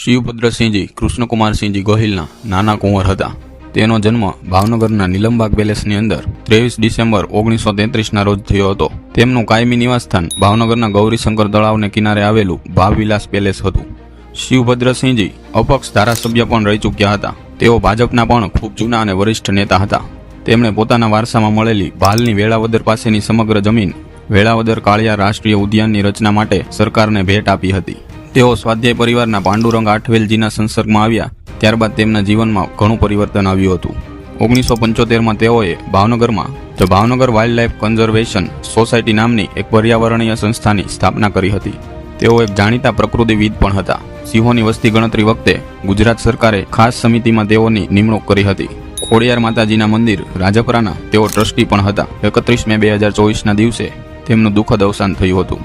શિવભદ્રસિંહજી કૃષ્ણકુમારસિંહજી ગોહિલના નાના કુંવર હતા. તેનો જન્મ ભાવનગરના નીલમબાગ પેલેસની અંદર ત્રેવીસ ડિસેમ્બર ઓગણીસો તેત્રીસના રોજ થયો હતો. તેમનું કાયમી નિવાસસ્થાન ભાવનગરના ગૌરીશંકર તળાવને કિનારે આવેલું ભાવવિલાસ પેલેસ હતું. શિવભદ્રસિંહજી અપક્ષ ધારાસભ્ય પણ રહી ચૂક્યા હતા. તેઓ ભાજપના પણ ખૂબ જૂના અને વરિષ્ઠ નેતા હતા. તેમણે પોતાના વારસામાં મળેલી ભાલની વેળાવદર પાસેની સમગ્ર જમીન વેળાવદર કાળિયા રાષ્ટ્રીય ઉદ્યાનની રચના માટે સરકારને ભેટ આપી હતી. તેઓ સ્વાધ્યાય પરિવારના પાંડુરંગ આઠવેલજીના સંસર્ગમાં આવ્યા, ત્યારબાદ તેમના જીવનમાં ઘણું પરિવર્તન આવ્યું હતું. ઓગણીસો પંચોતેરમાં તેઓએ ભાવનગરમાં the Bhavnagar wildlife conservation society નામની એક પર્યાવરણીય સંસ્થાની સ્થાપના કરી હતી. તેઓ એક જાણીતા પ્રકૃતિવિદ પણ હતા. સિંહોની વસ્તી ગણતરી વખતે ગુજરાત સરકારે ખાસ સમિતિમાં તેઓની નિમણૂક કરી હતી. ખોડિયાર માતાજીના મંદિર રાજપરાના તેઓ ટ્રસ્ટી પણ હતા. એકત્રીસ મે બે હજાર ચોવીસના દિવસે તેમનું દુઃખદ અવસાન થયું હતું.